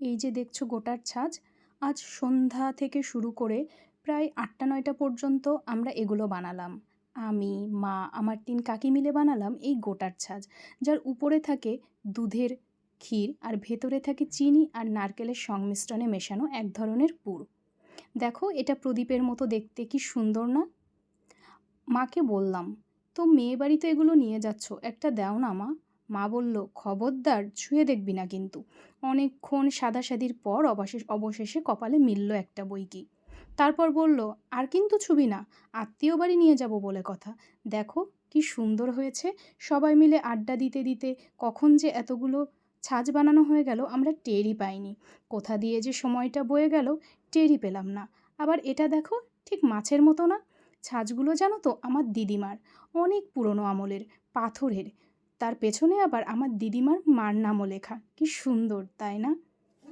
এই যে দেখছ গোটার ছাঁচ, আজ সন্ধ্যা থেকে শুরু করে প্রায় আটটা নয়টা পর্যন্ত আমরা এগুলো বানালাম। আমি, মা, আমার তিন কাকি মিলে বানালাম এই গোটার ছাঁচ, যার উপরে থাকে দুধের ক্ষীর আর ভেতরে থাকে চিনি আর নারকেলের সংমিশ্রণে মেশানো এক ধরনের পুর। দেখো, এটা প্রদীপের মতো দেখতে কি সুন্দর না? মাকে বললাম, তো মেয়ে বাড়িতে এগুলো নিয়ে যাচ্ছ, একটা দাও না মা। মা বলল, খবরদার, ছুঁয়ে দেখবি না কিন্তু। অনেকক্ষণ সাদাসাদির পর অবশেষ, অবশেষে কপালে মিলল একটা বই কি। তারপর বলল, আর কিন্তু ছুবি না, আত্মীয় বাড়ি নিয়ে যাব বলে কথা। দেখো কি সুন্দর হয়েছে, সবাই মিলে আড্ডা দিতে দিতে কখন যে এতগুলো ছাঁচ বানানো হয়ে গেল আমরা টেরই পাইনি। কোথা দিয়ে যে সময়টা বয়ে গেল টেরই পেলাম না। আবার এটা দেখো, ঠিক মাছের মতো না? ছাঁচগুলো জানো তো, আমার দিদিমার। অনেক পুরনো আমলের, পাথরের। তার পেছনে আবার আমার দিদিমার মার নামও লেখা। কি সুন্দর তাই না?